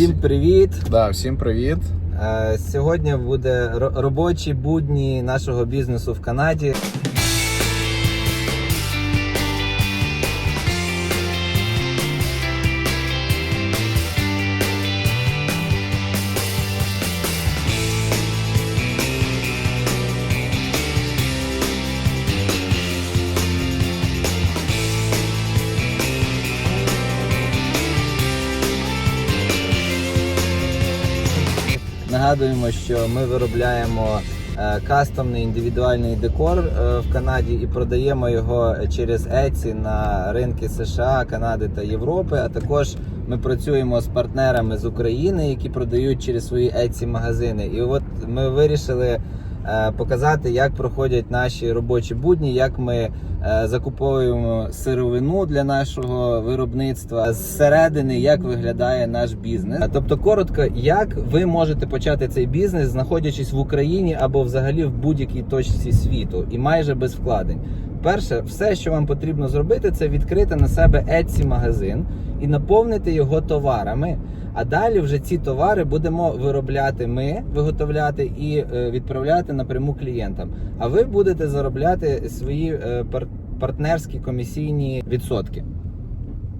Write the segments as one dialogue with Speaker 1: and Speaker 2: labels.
Speaker 1: Всім привіт!
Speaker 2: Да, всім привіт.
Speaker 1: Е, Сьогодні буде робочі будні нашого бізнесу в Канаді. Нагадуємо, що ми виробляємо е, кастомний індивідуальний декор е, в Канаді і продаємо його через Etsy на ринки США, Канади та Європи. А також ми працюємо з партнерами з України, які продають через свої Etsy магазини. І от ми вирішили показати, як проходять наші робочі будні, як ми е, закуповуємо сировину для нашого виробництва зсередини, як виглядає наш бізнес. Тобто, коротко, як ви можете почати цей бізнес, знаходячись в Україні або взагалі в будь-якій точці світу, і майже без вкладень. Перше, все, що вам потрібно зробити, це відкрити на себе Etsy магазин і наповнити його товарами. А далі вже ці товари будемо виробляти ми, виготовляти і е, відправляти напряму клієнтам. А ви будете заробляти свої е, партнерські комісійні відсотки.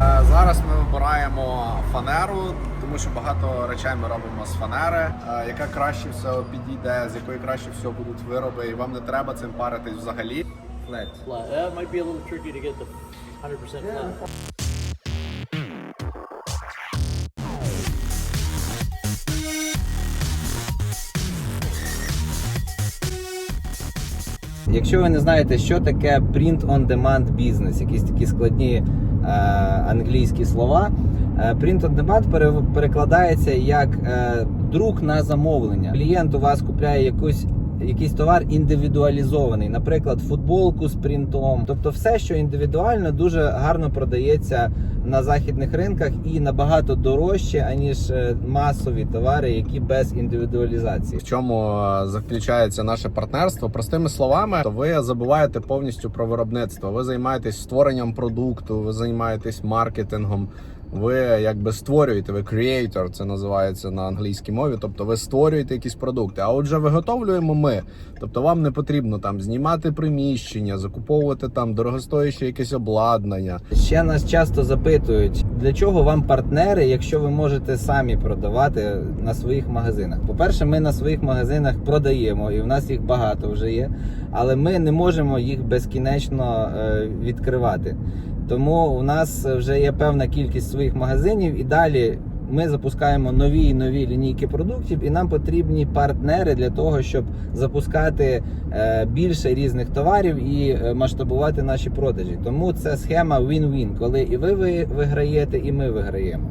Speaker 2: Е, Зараз ми вибираємо фанеру, тому що багато речей ми робимо з фанери, яка краще всього підійде, з якої краще всього будуть вироби, і вам не треба цим паритись взагалі.
Speaker 1: Флет.
Speaker 3: flat. That might be a little tricky to get the 100% flat.
Speaker 1: Якщо ви не знаєте, що таке print on demand бізнес, якісь такі складні е, англійські слова. Е, print on demand пере- перекладається як е, друк на замовлення. Клієнт у вас купляє якусь. Якийсь товар індивідуалізований, наприклад, футболку з принтом. Тобто, все, що індивідуально, дуже гарно продається на західних ринках і набагато дорожче, аніж е, масові товари, які без індивідуалізації.
Speaker 2: В чому е, заключається наше партнерство? Простими словами, то ви забуваєте повністю про виробництво. Ви займаєтесь створенням продукту, ви займаєтесь маркетингом. Ви якби створюєте, ви creator, це називається на англійській мові. Тобто ви створюєте якісь продукти. А отже, виготовлюємо ми. Тобто вам не потрібно там знімати приміщення, закуповувати там дорогостояще якесь обладнання.
Speaker 1: Ще нас часто запитують, для чого вам партнери, якщо ви можете самі продавати на своїх магазинах. По-перше, ми на своїх магазинах продаємо, і в нас їх багато вже є, але ми не можемо їх безкінечно е, відкривати. Тому у нас вже є певна кількість своїх магазинів, і далі ми запускаємо нові і нові лінійки продуктів, і нам потрібні партнери для того, щоб запускати е, більше різних товарів і е, масштабувати наші продажі. Тому це схема win-win, коли і ви ви- виграєте, і ми виграємо.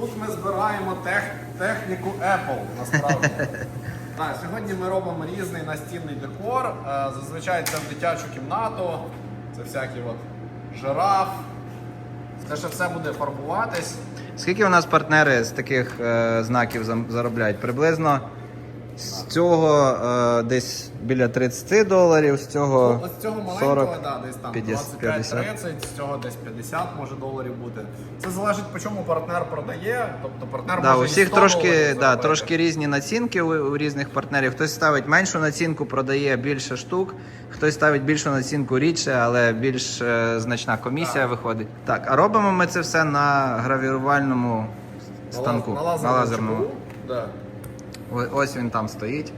Speaker 2: Тут ми збираємо тех, техніку Apple, насправді. Так, сьогодні ми робимо різний настінний декор. Е, Зазвичай це в дитячу кімнату, це всякі от жираф. Це ще все буде фарбуватись.
Speaker 1: Скільки у нас партнери з таких е, знаків заробляють? Приблизно з цього е, десь біля 30 доларів, з цього
Speaker 2: Ось цього маленького,
Speaker 1: 40,
Speaker 2: да, десь там
Speaker 1: 50.
Speaker 2: 25-30, з цього десь 50 може доларів бути. Це залежить по чому партнер продає. Тобто партнер
Speaker 1: Да,
Speaker 2: може
Speaker 1: у
Speaker 2: і
Speaker 1: всіх
Speaker 2: 100
Speaker 1: трошки,
Speaker 2: доларів
Speaker 1: да,
Speaker 2: заробити.
Speaker 1: трошки різні націнки у, у різних партнерів. Хтось ставить меншу націнку, продає більше штук, хтось ставить більшу націнку рідше, але більш е, значна комісія виходить. Так, а робимо ми це все на гравірувальному станку.
Speaker 2: На лазерному.
Speaker 1: лазерному.
Speaker 2: Да.
Speaker 1: Ось він там стоїть.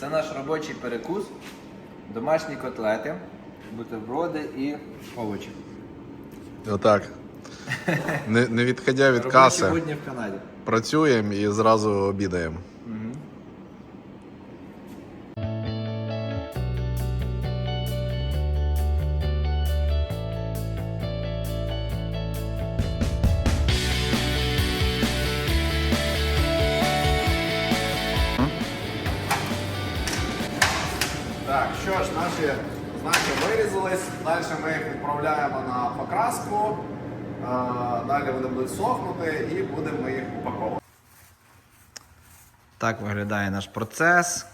Speaker 1: Це наш робочий перекус, домашні котлети, бутерброди і овочі.
Speaker 2: Отак. Не, не відходя від
Speaker 1: Робочі
Speaker 2: каси,
Speaker 1: будні в Канаді.
Speaker 2: працюємо і зразу обідаємо. Що ж, наші знаки вирізались. Далі ми їх відправляємо на покраску. Е, Далі вони будуть сохнути і будемо їх упаковувати.
Speaker 1: Так виглядає наш процес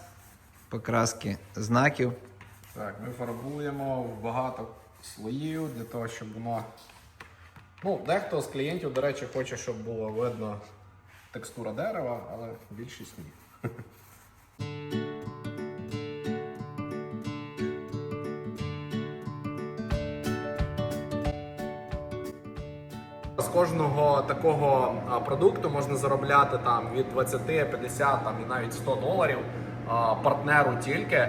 Speaker 1: покраски знаків.
Speaker 2: Так, ми фарбуємо в багато слоїв для того, щоб воно. Ну, дехто з клієнтів, до речі, хоче, щоб було видно текстура дерева, але більшість ні. кожного такого продукту можна заробляти там від 20, 50 там, і навіть 100 доларів партнеру тільки.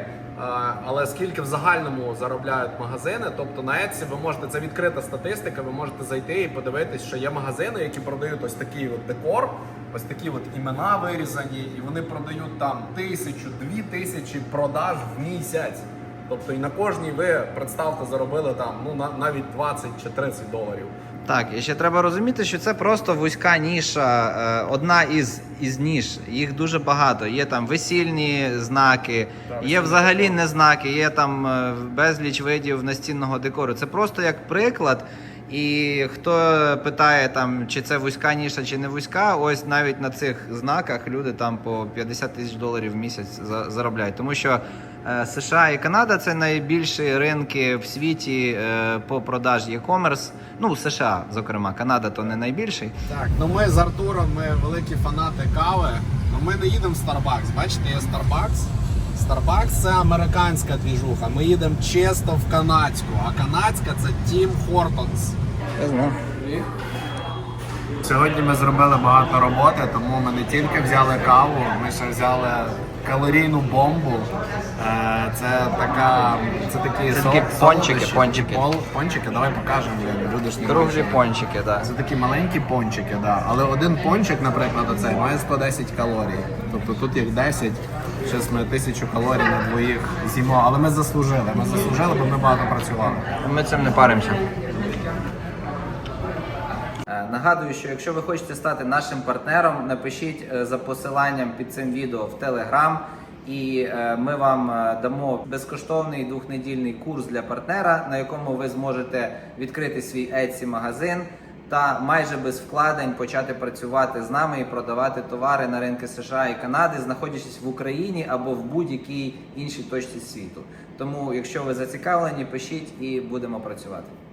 Speaker 2: Але скільки в загальному заробляють магазини, тобто на Etsy ви можете це відкрита статистика, ви можете зайти і подивитись, що є магазини, які продають ось такий от декор, ось такі от імена вирізані, і вони продають там тисячу, дві тисячі продаж в місяць. Тобто і на кожній ви представте заробили там ну навіть 20 чи 30 доларів.
Speaker 1: Так, і ще треба розуміти, що це просто вузька ніша, е, одна із, із ніж. Їх дуже багато. Є там весільні знаки, є взагалі не знаки, є там е, безліч видів настінного декору. Це просто як приклад. І хто питає там, чи це вузька ніша, чи не вузька, ось навіть на цих знаках люди там по 50 тисяч доларів в місяць за- заробляють. Тому що США і Канада це найбільші ринки в світі е, по продажі e-commerce. Ну, США, зокрема, Канада то не найбільший.
Speaker 2: Так, ну ми з Артуром ми великі фанати кави. Ну ми не їдемо в Starbucks. Бачите, є Starbucks. Starbucks це американська двіжуха. Ми їдемо чисто в канадську, а канадська це Tim Hortons.
Speaker 1: Я знаю.
Speaker 2: Сьогодні ми зробили багато роботи, тому ми не тільки взяли каву, ми ще взяли калорійну бомбу. Е, Це така, це такі
Speaker 1: Це
Speaker 2: сол-
Speaker 1: пончики,
Speaker 2: солодощі,
Speaker 1: пончики.
Speaker 2: пол- Пончики, давай покажемо. Люди ж не
Speaker 1: Круглі пончики, так.
Speaker 2: Це такі маленькі пончики, да. але один пончик, наприклад, оцей має 110 калорій. Тобто тут їх 10, зараз ми тисячу калорій на двоїх з'їмо, але ми заслужили. Ми заслужили, бо ми багато працювали.
Speaker 1: Ми цим не паримося. Нагадую, що якщо ви хочете стати нашим партнером, напишіть е, за посиланням під цим відео в Telegram, і е, ми вам е, дамо безкоштовний двохнедільний курс для партнера, на якому ви зможете відкрити свій Etsy магазин та майже без вкладень почати працювати з нами і продавати товари на ринки США і Канади, знаходячись в Україні або в будь-якій іншій точці світу. Тому, якщо ви зацікавлені, пишіть і будемо працювати.